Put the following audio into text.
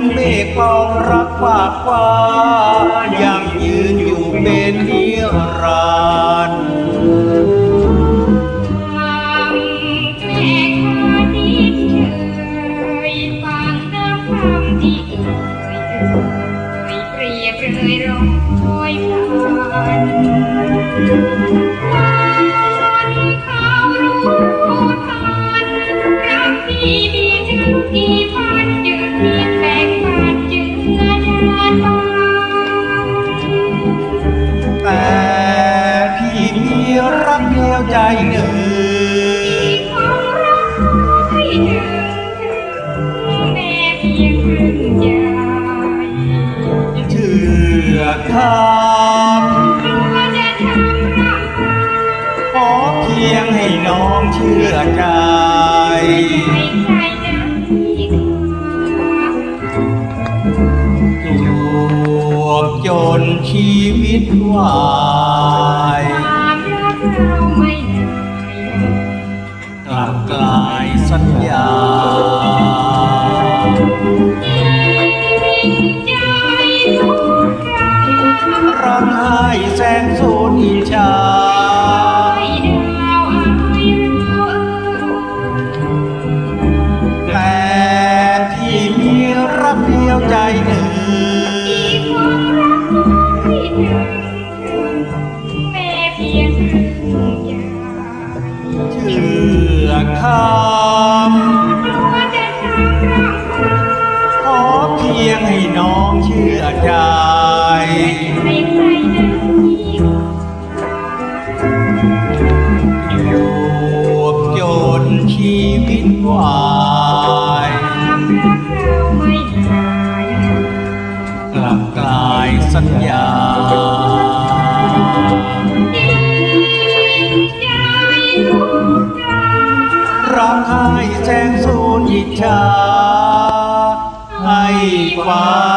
อนเมฆปองรักฝากฟ้ายังยืนอยู่เป็นนิรันดร์ฟังเพลงคาดิษเอ่ยฟังน้ำคำที่เอ่ยเอ่ยเปรียบเลยร้อยพันวัน หนึ่งที่ความรักให้ถึงแม้เพียงครึ่งใจเชื่อคกลัวจะทำรักำขอเพียงให้น้องเชื่อใจให้ใครจะที่ขาจวบจนชีวิตวาย ร้องไห้แสงสูนอิจาแต่ที่มีรักเดียวใจหนึ่งเชื่อข้า เพียงให้น้องเชื่อใจให้ใครจะที่ขาจวบจนชีวิตวายความรักเราไม่ได้กลับกลายสัญญาจริงใจทุกคราร้องไห้แสงสูนอิจฉา 花。